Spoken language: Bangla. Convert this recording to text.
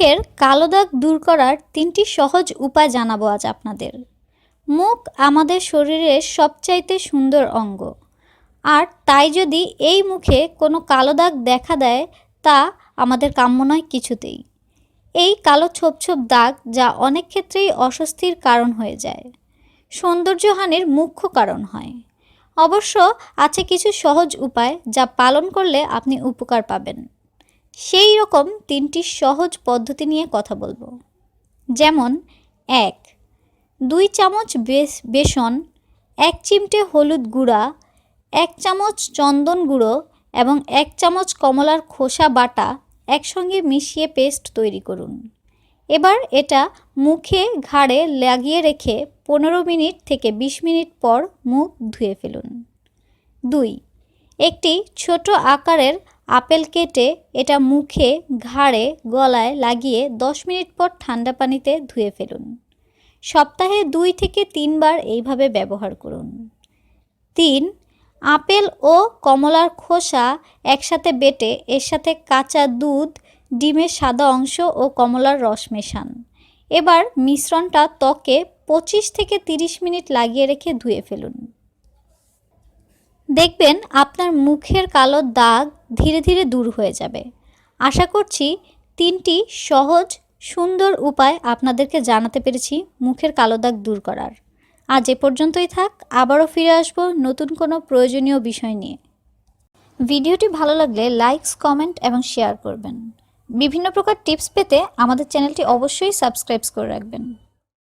মুখের কালো দাগ দূর করার তিনটি সহজ উপায় জানাব আজ আপনাদের। মুখ আমাদের শরীরের সবচাইতে সুন্দর অঙ্গ। আর তাই যদি এই মুখে কোনো কালো দাগ দেখা দেয়, তা আমাদের কাম্য নয় কিছুতেই। এই কালো ছোপ ছোপ দাগ যা অনেক ক্ষেত্রেই অস্বস্তির কারণ হয়ে যায়। সৌন্দর্যহানির মুখ্য কারণ হয়। অবশ্য আছে কিছু সহজ উপায় যা পালন করলে আপনি উপকার পাবেন। সেই রকম তিনটি সহজ পদ্ধতি নিয়ে কথা বলব। যেমন, এক, দুই চামচ বেস, বেসন, এক চিমটে হলুদ গুঁড়া, এক চামচ চন্দন গুঁড়ো এবং এক চামচ কমলার খোসা বাটা একসঙ্গে মিশিয়ে পেস্ট তৈরি করুন। এবার এটা মুখে ঘাড়ে লাগিয়ে রেখে পনেরো মিনিট থেকে বিশ মিনিট পর মুখ ধুয়ে ফেলুন। দুই, একটি ছোট আকারের আপেল কেটে এটা মুখে, ঘাড়ে, গলায় লাগিয়ে দশ মিনিট পর ঠান্ডা পানিতে ধুয়ে ফেলুন। সপ্তাহে দুই থেকে তিনবার এইভাবে ব্যবহার করুন। তিন, আপেল ও কমলার খোসা একসাথে বেটে এর সাথে কাঁচা দুধ, ডিমের সাদা অংশ ও কমলার রস মেশান। এবার মিশ্রণটা ত্বকে পঁচিশ থেকে তিরিশ মিনিট লাগিয়ে রেখে ধুয়ে ফেলুন। দেখবেন আপনার মুখের কালো দাগ ধীরে ধীরে দূর হয়ে যাবে। আশা করছি তিনটি সহজ, সুন্দর উপায় আপনাদেরকে জানাতে পেরেছি মুখের কালো দাগ দূর করার। আজ এ পর্যন্তই থাক, আবারও ফিরে আসব নতুন কোনো প্রয়োজনীয় বিষয় নিয়ে। ভিডিওটি ভালো লাগলে লাইকস কমেন্ট এবং শেয়ার করবেন। বিভিন্ন প্রকার টিপস পেতে আমাদের চ্যানেলটি অবশ্যই সাবস্ক্রাইব করে রাখবেন।